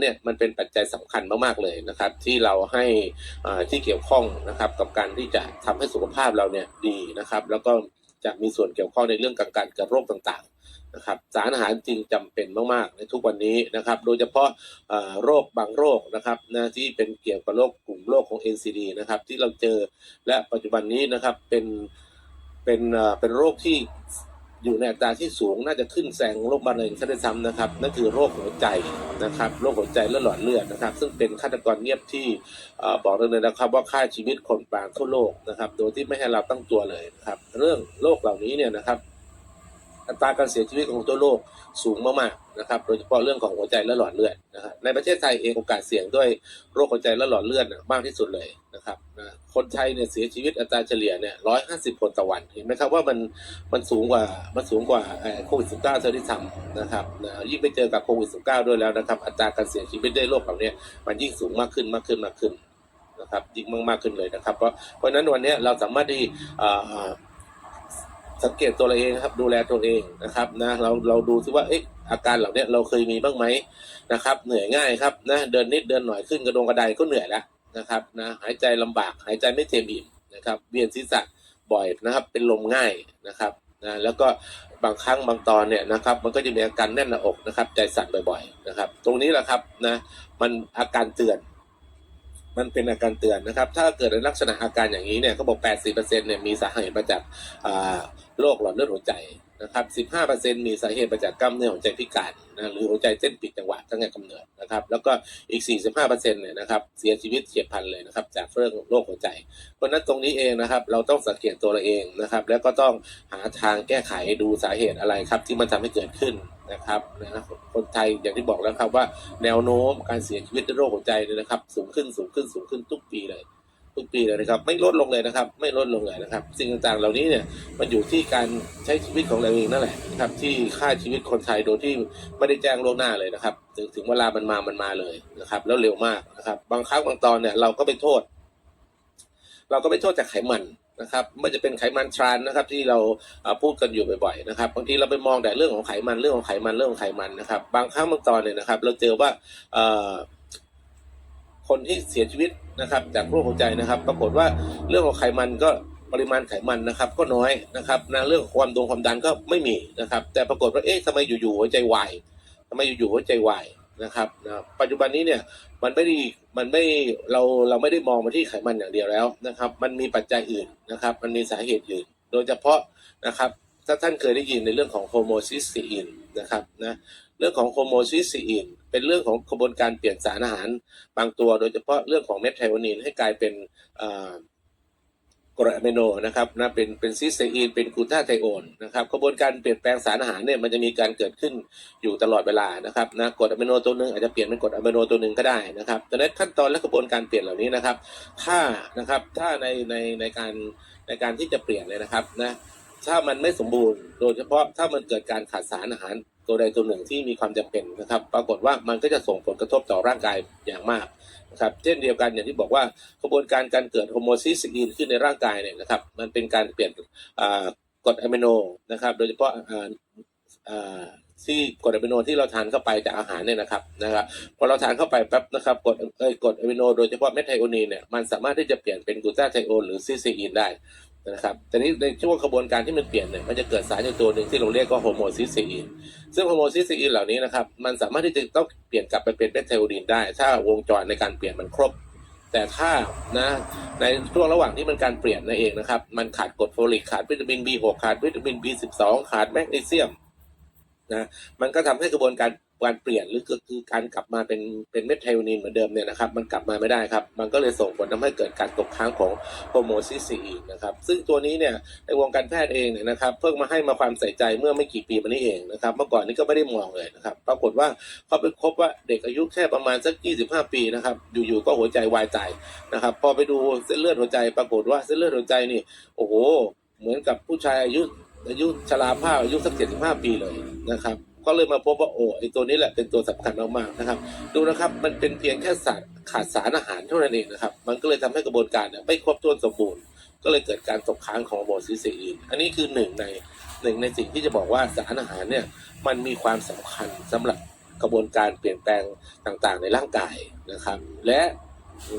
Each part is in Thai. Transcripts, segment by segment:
เนี่ยมันเป็นปัจจัยสำคัญมากๆเลยนะครับ ที่เราให้ที่เกี่ยวข้องนะครับกับการที่จะทำให้สุขภาพเราเนี่ยดีนะครับ แล้วก็จะมีส่วนเกี่ยวข้องในเรื่องของการเกิดโรคต่างๆนะครับ สารอาหารจริงจำเป็นมากๆ ในทุกวันนี้นะครับ โดยเฉพาะโรคบางโรคนะครับนะที่เป็นเกี่ยวกับโรคกลุ่มโรคของ NCD นะครับที่เราเจอและปัจจุบันนี้นะครับเป็นเป็นเป็นโรคที่ อยู่ในอัตราที่สูงน่าจะขึ้นแซงโรคมะเร็งซะด้วยซ้ำนะครับนั่นคือโรคหัวใจนะครับโรคหัวใจและหลอดเลือดนะครับ ซึ่งเป็นฆาตกรเงียบที่เอ่อบอกได้เลยนะครับ ว่าฆ่าชีวิตคนปางทั่วโลกนะครับ โดยที่ไม่ให้เราตั้งตัวเลยนะครับ เรื่องโรคเหล่านี้เนี่ยนะครับ อัตราการเสียชีวิตของตัวโรคสูงมากๆนะครับโดยเฉพาะเรื่องของหัวใจและหลอดเลือดนะครับในประเทศไทยเองโอกาสเสี่ยงด้วยโรคหัวใจและหลอดเลือดมากที่สุดเลยนะครับนะคนไทยเนี่ยเสียชีวิตอัตราเฉลี่ยเนี่ยร้อยห้าสิบคนต่อวันเห็นไหมครับว่ามันมันสูงกว่ามันสูงกว่าโควิดสิบเก้าเท่าที่ทำนะครับนะยิ่งไปเจอกับโควิดสิบเก้าด้วยแล้วนะครับอัตราการเสียชีวิตด้วยโรคเหล่านี้มันยิ่งสูงมากขึ้นมากขึ้นมากขึ้นนะครับยิ่งมากมากขึ้นเลยนะครับเพราะเพราะนั้นวันนี้เราสามารถที่อ่อ สังเกตตัวเราเองนะครับ ดูแลตัวเองนะครับนะเราเราดูซิว่าเอ๊ะอาการเหล่านี้เราเคยมีบ้างไหมนะครับ เหนื่อยง่ายครับนะเดินนิดเดินหน่อยขึ้นกระดงกระไดก็เหนื่อยแล้วนะครับนะหายใจลำบากหายใจไม่เต็มอิ่มนะครับ เวียนศีรษะบ่อยนะครับ เป็นลมง่ายนะครับนะแล้วก็บางครั้งบางตอนเนี่ยนะครับ มันก็จะมีอาการแน่นหน้าอกนะครับ ใจสั่นบ่อยๆนะครับ ตรงนี้แหละครับนะมันอาการเตือน มันเป็นอาการเตือนนะครับ ถ้าเกิดในลักษณะอาการอย่างนี้เนี่ยเขาบอก 80%เนี่ยมีสาเหตุมาจากโรคหลอดเลือดหัวใจ นะครับ 15%มีสาเหตุมาจากกล้ามเนื้อหัวใจพิการนะหรือหัวใจเต้นผิดจังหวะตั้งแต่กำเนิดนะครับ แล้วก็อีก 45%เนี่ยนะครับเสียชีวิตเฉียบพลันเลยนะครับ จากเรื่องโรคหัวใจ เพราะนั้นตรงนี้เองนะครับ เราต้องสังเกตตัวเราเองนะครับ แล้วก็ต้องหาทางแก้ไขดูสาเหตุอะไรครับ ที่มันทำให้เกิดขึ้นนะครับนะคนไทยอย่างที่บอกแล้วครับว่าแนวโน้มการเสียชีวิตด้วยโรคหัวใจเนี่ยนะครับ สูงขึ้นสูงขึ้นสูงขึ้นทุกปีเลย ปีเลยนะครับ ไม่ลดลงเลยนะครับ ไม่ลดลงเลยนะครับ สิ่งต่างๆเหล่านี้เนี่ยมันอยู่ที่การใช้ชีวิตของเราเองนั่นแหละนะครับที่ฆ่าชีวิตคนไทยโดยที่ไม่ได้แจ้งล่วงหน้าเลยนะครับ ถึงถึงเวลามันมามันมาเลยนะครับ แล้วเร็วมากนะครับ บางครั้งบางตอนเนี่ยเราก็ไปโทษ เราก็ไปโทษจากไขมันนะครับไม่จะเป็นไขมันทรานนะครับที่เราพูดกันอยู่บ่อยๆนะครับบางทีเราไปมองแต่เรื่องของไขมันเรื่องของไขมันเรื่องของไขมันนะครับ บางครั้งบางตอนเนี่ยนะครับ เราเจอว่าคนที่เสียชีวิต นะครับจากโรคหัวใจนะครับ ปรากฏว่าเรื่องของไขมันก็ปริมาณไขมันนะครับ ก็น้อยนะครับนะเรื่องความดงความดันก็ไม่มีนะครับ แต่ปรากฏว่าเอ๊ะทำไมอยู่ๆหัวใจวายทำไมอยู่ๆหัวใจวายนะครับนะปัจจุบันนี้เนี่ยมันไม่ได้มันไม่เราเราไม่ได้มองมาที่ไขมันอย่างเดียวแล้วนะครับ มันมีปัจจัยอื่นนะครับ มันมีสาเหตุอื่น โดยเฉพาะนะครับ ถ้าท่านเคยได้ยินในเรื่องของโฮโมซิสซีอินนะครับนะเรื่องของโฮโมซิสซีอินเป็นเรื่องของกระบวนการเปลี่ยนสารอาหารบางตัว โดยเฉพาะเรื่องของเมทไทโอนินให้กลายเป็นกรดอะมิโนนะครับนะเป็นเป็นซิสเตอีนเป็นกูตาไทโอนนะครับกระบวนการเปลี่ยนแปลงสารอาหารเนี่ยมันจะมีการเกิดขึ้นอยู่ตลอดเวลานะครับนะกรดอะมิโนตัวหนึ่งอาจจะเปลี่ยนเป็นกรดอะมิโนตัวหนึ่งก็ได้นะครับดังนั้นขั้นตอนและกระบวนการเปลี่ยนเหล่านี้นะครับ ถ้านะครับถ้าในในในการในการที่จะเปลี่ยนเลยนะครับนะ ถ้ามันไม่สมบูรณ์ โดยเฉพาะถ้ามันเกิดการขาดสารอาหารตัวใดตัวหนึ่งที่มีความจำเป็นนะครับ ปรากฏว่ามันก็จะส่งผลกระทบต่อร่างกายอย่างมากนะครับเช่นเดียวกันอย่างที่บอกว่ากระบวนการการเกิดโฮโมซิสตีนขึ้นในร่างกายเนี่ยนะครับมันเป็นการเปลี่ยนกรดอะมิโนนะครับ โดยเฉพาะอ่าที่กรดอะมิโนที่เราทานเข้าไปจากอาหารเนี่ยนะครับนะครับพอเราทานเข้าไปแป๊บนะครับกรดเอ้ยกรดอะมิโนโดยเฉพาะเมทไทโอนีนเนี่ยมันสามารถที่จะเปลี่ยนเป็นกลูตาไทโอนหรือซิสซีอินได้ นะครับแต่นี้ในช่วงกระบวนการที่มันเปลี่ยนเนี่ยมันจะเกิดสารอยู่ตัวหนึ่งที่เราเรียกว่าโฮโมซิสซีอินซึ่งโฮโมซิสซีอินเหล่านี้นะครับมันสามารถที่จะต้องเปลี่ยนกลับไปเป็นเมทไทโอนีนได้ ถ้าวงจรในการเปลี่ยนมันครบ แต่ถ้านะในช่วงระหว่างที่มันการเปลี่ยนนั่นเองนะครับมันขาดกรดโฟลิกขาดวิตามิน B6 ขาดวิตามิน B12 ขาดแมกนีเซียมนะมันก็ทำให้กระบวนการ การเปลี่ยนหรือก็คือการกลับมาเป็นเป็นเม็ดไทโอนินเหมือนเดิมเนี่ยนะครับ มันกลับมาไม่ได้ครับ มันก็เลยส่งผลทำให้เกิดการตกค้างของโฮโมซิสซีนนะครับ ซึ่งตัวนี้เนี่ยในวงการแพทย์เองเนี่ยนะครับ เพิ่งมาให้มาความใส่ใจเมื่อไม่กี่ปีมานี้เองนะครับ เมื่อก่อนนี้ก็ไม่ได้มองเลยนะครับ ปรากฏว่าเขาไปพบว่าเด็กอายุแค่ประมาณสัก 25 ปีนะครับ อยู่ๆก็หัวใจวายตายนะครับ พอไปดูเส้นเลือดหัวใจ ปรากฏว่าเส้นเลือดหัวใจนี่ โอ้โห เหมือนกับผู้ชายอายุอายุชราภาพอายุสักเจ็ดสิบห้าปีเลยนะครับ ก็เลยมาพบว่าโอ้ไอตัวนี้แหละเป็นตัวสำคัญมากๆนะครับ ดูนะครับมันเป็นเพียงแค่สารขาดสารอาหารเท่านั้นเองนะครับ มันก็เลยทำให้กระบวนการเนี่ยไม่ครบถ้วนสมบูรณ์ก็เลยเกิดการตกค้างของโมซิสซีนอันนี้คือหนึ่งในหนึ่งในสิ่งที่จะบอกว่าสารอาหารเนี่ยมันมีความสำคัญสำหรับกระบวนการเปลี่ยนแปลงต่างๆ ในร่างกายนะครับ และ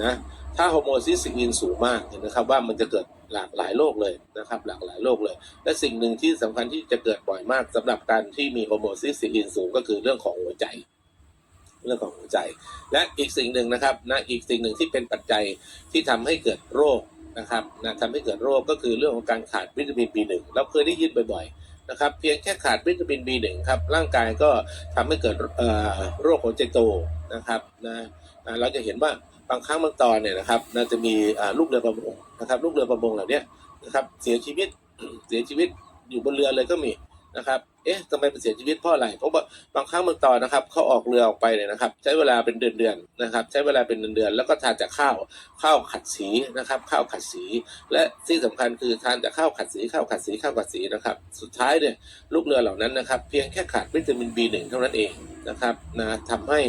นะถ้าฮอร์โมนซิสตินสูงมากเห็นนะครับว่ามันจะเกิด หลากหลายโรคเลยนะครับ หลากหลายโรคเลย และสิ่งหนึ่งที่สำคัญที่จะเกิดบ่อยมากสำหรับการที่มีฮอร์โมนซิสตินสูงก็คือเรื่องของหัวใจ เรื่องของหัวใจ และอีกสิ่งหนึ่งนะครับนะอีกสิ่งหนึ่งที่เป็นปัจจัยที่ทำให้เกิดโรคนะครับนะทำให้เกิดโรคก็คือเรื่องของการขาดวิตามิน B1 เราเคยได้ยินบ่อยๆนะครับเพียงแค่ขาดวิตามิน B1 ครับร่างกายก็ทำให้เกิดเอ่อโรคหัวใจโตนะครับนะเราจะเห็นว่า บางครั้งบางตอนเนี่ยนะครับน่าจะมีลูกเรือประมงนะครับ ลูกเรือประมงเหล่านี้นะครับ เสียชีวิตเสียชีวิตอยู่บนเรือเลยก็มีนะครับ เอ๊ะทำไมเป็นเสียชีวิตเพราะอะไรเพราะว่าบางครั้งบางตอนนะครับเขาออกเรือออกไปเนี่ยนะครับ ใช้เวลาเป็นเดือนๆนะครับ ใช้เวลาเป็นเดือนๆแล้วก็ทานจากข้าวข้าวขัดสีนะครับ ข้าวขัดสี และที่สำคัญคือทานจากข้าวขัดสีข้าวขัดสีข้าวขัดสีนะครับ สุดท้ายเนี่ยลูกเรือเหล่านั้นนะครับ เพียงแค่ขาดวิตามิน B1 เท่านั้นเองนะครับนะทำให้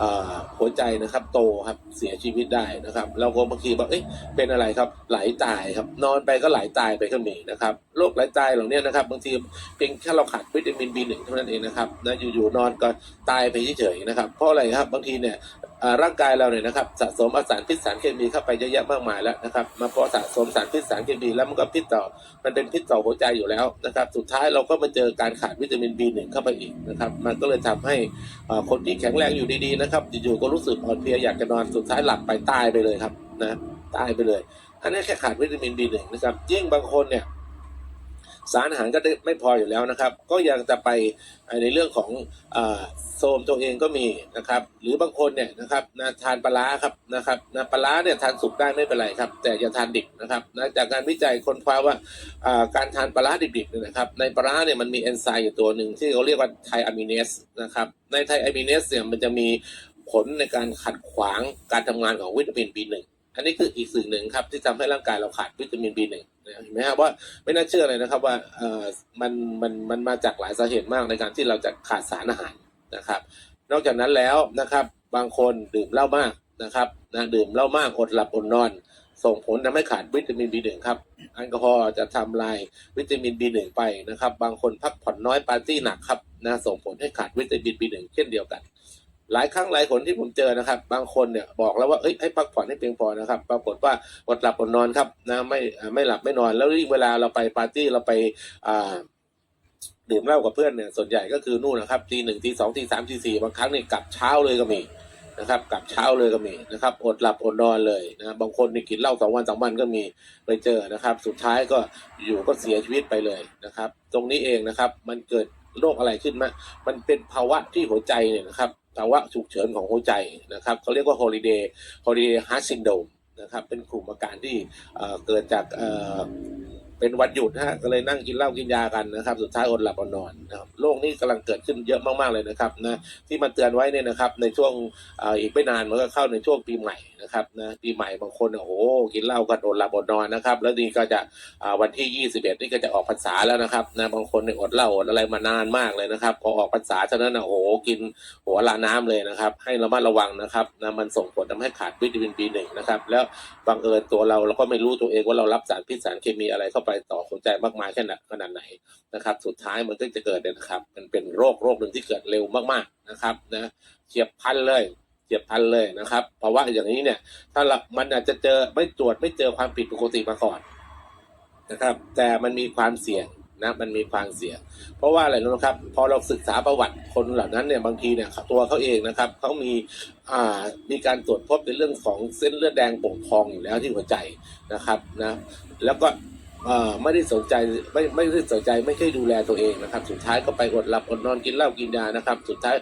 อ่าหัวใจนะครับโตครับเสียชีวิตได้นะครับเราก็บางทีบอกเอ๊ะเป็นอะไรครับไหลตายครับนอนไปก็ไหลตายไปก็มีนะครับโรคไหลตายเหล่านี้นะครับบางทีเพียงแค่เราขาดวิิตามิน B1 เท่านั้นเองนะครับนะอยู่ๆนอนก็ตายไปเฉยๆนะครับ เพราะอะไรครับบางทีเนี่ยร่างกายเราเนี่ยนะครับสะสมสารพิษสารเคมีเข้าไปเยอะแยะมากมายแล้วนะครับ มาพอสะสมสารพิษสารเคมีแล้วมันก็พิษต่อ มันเป็นพิษต่อหัวใจอยู่แล้วนะครับ สุดท้ายเราก็มาเจอการขาดวิตามิน B1 เข้าไปอีกนะครับ มันก็เลยทำให้คนที่แข็งแรงอยู่ดีๆนะครับอยู่ๆก็รู้สึกอ่อนเพลียอยากจะนอนสุดท้ายหลับไปตายไปเลยครับนะตายไปเลย อันนี้แค่ขาดวิตามิน B1 นะครับยิ่งบางคนเนี่ย สารอาหารก็ไม่พออยู่แล้วนะครับ ก็ยังจะไปในเรื่องของอโซมตัวเองก็มีนะครับ หรือบางคนเนี่ยนะครับนะทานปลาครับนะครับนะปลาเนี่ยทานสุกได้ไม่เป็นไรครับ แต่อย่าทานดิบนะครับนะจากการวิจัยคนคว้าว่าการทานปลาดิบๆเนี่ยนะครับ ในปลาเนี่ยมันมีเอนไซม์อยู่ตัวหนึ่งที่เขาเรียกว่าไทอะมิเนสนะครับในไทอะมิเนสเนี่ยมันจะมีผลในการขัดขวางการทำงานของวิตามิน B1 อันนี้คืออีกสิ่งหนึ่งครับที่ทำให้ร่างกายเราขาดวิตามิน B1 นะเห็นไหมครับว่าไม่น่าเชื่อเลยนะครับว่าเออมันมันมันมาจากหลายสาเหตุมากในการที่เราจะขาดสารอาหารนะครับ นอกจากนั้นแล้วนะครับบางคนดื่มเหล้ามากนะครับนะดื่มเหล้ามากอดหลับอดนอน ส่งผลทำให้ขาดวิตามิน B1 ครับแอลกอฮอล์จะทำลายวิตามิน B1 ไปนะครับ บางคนพักผ่อนน้อยปาร์ตี้หนักครับนะส่งผลให้ขาดวิตามิน B1 เช่นเดียวกัน หลายครั้งหลายคนที่ผมเจอนะครับ บางคนเนี่ยบอกแล้วว่าเอ้ยให้พักผ่อนให้เพียงพอนะครับ ปรากฏว่าอดหลับอดนอนครับนะไม่ไม่หลับไม่นอนแล้วยิ่งเวลาเราไปปาร์ตี้เราไปอ่าดื่มเหล้ากับเพื่อนเนี่ยส่วนใหญ่ก็คือนู่นนะครับทีหนึ่งทีสองทีสามทีสี่บางครั้งเนี่ยกลับเช้าเลยก็มีนะครับกลับเช้าเลยก็มีนะครับ อดหลับอดนอนเลยนะบางคนนี่กินเหล้าสองวันสามวันก็มีไปเจอนะครับ สุดท้ายก็อยู่ก็เสียชีวิตไปเลยนะครับ ตรงนี้เองนะครับ มันเกิดโรคอะไรขึ้นมา มันเป็นภาวะที่หัวใจเนี่ยนะครับ ภาวะฉุกเฉินของหัวใจนะครับเขาเรียกว่า holiday holiday heart syndrome นะครับเป็นกลุ่มอาการที่เอ่อเกิดจาก เป็นวันหยุดนะฮะก็เลยนั่งกินเหล้ากินยากันนะครับ สุดท้ายอดหลับอดนอนนะครับโรคนี้กำลังเกิดขึ้นเยอะมากๆเลยนะครับนะที่มาเตือนไว้เนี่ยนะครับ ในช่วงอ่ออีกไม่นานมันก็เข้าในช่วงปีใหม่นะครับนะปีใหม่บางคนโอ้โหกินเหล้ากันอดหลับอดนอนนะครับ แล้วนี่ก็จะอ่าวันที่ 21 นี่ก็จะออกพรรษาแล้วนะครับนะบางคนเนี่ยอดเหล้าอดอะไรมานานมากเลยนะครับ พอออกพรรษาฉะนั้นนะโอ้โหกินหัวลาน้ำเลยนะครับ ให้ระมัดระวังนะครับนะมันส่งผลทำให้ขาดวิตามิน B1 นะครับแล้วบังเอิญตัวเราเราก็ไม่รู้ตัวเองว่าเรารับสารพิษสารเคมีอะไรเข้าไปไปต่อหัวใจมากมายแค่นขนาดไหนนะครับ สุดท้ายมันก็จะเกิดนะครับ มันเป็นโรคโรคหนึ่งที่เกิดเร็วมากๆนะครับนะเฉียบพลันเลยเฉียบพลันเลยนะครับเพราะว่าอย่างนี้เนี่ย ถ้าเรามันอาจจะเจอไม่ตรวจไม่เจอความผิดปกติมาก่อนนะครับ แต่มันมีความเสี่ยงนะมันมีความเสี่ยง เพราะว่าอะไรรู้ไหมครับ พอเราศึกษาประวัติคนเหล่านั้นเนี่ยบางทีเนี่ยตัวเขาเองนะครับเขามีอ่ามีการตรวจพบในเรื่องของเส้นเลือดแดงโป่งพองอยู่แล้วที่หัวใจนะครับนะแล้วก็ ไม่ได้สนใจไม่ไม่ได้สนใจไม่เคยดูแลตัวเองนะครับ สุดท้ายก็ไปอดหลับอดนอนกินเหล้ากินยานะครับ สุดท้าย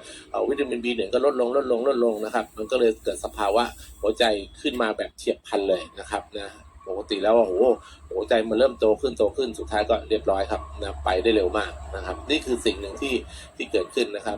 วิตามินบีเนี่ยก็ลดลงลดลงลดลงนะครับ มันก็เลยเกิดสภาวะหัวใจขึ้นมาแบบเฉียบพลันเลยนะครับนะปกติแล้วโอ้โหหัวใจมันเริ่มโตขึ้นโตขึ้นสุดท้ายก็เรียบร้อยครับนะไปได้เร็วมากนะครับ นี่คือสิ่งหนึ่งที่ที่เกิดขึ้นนะครับ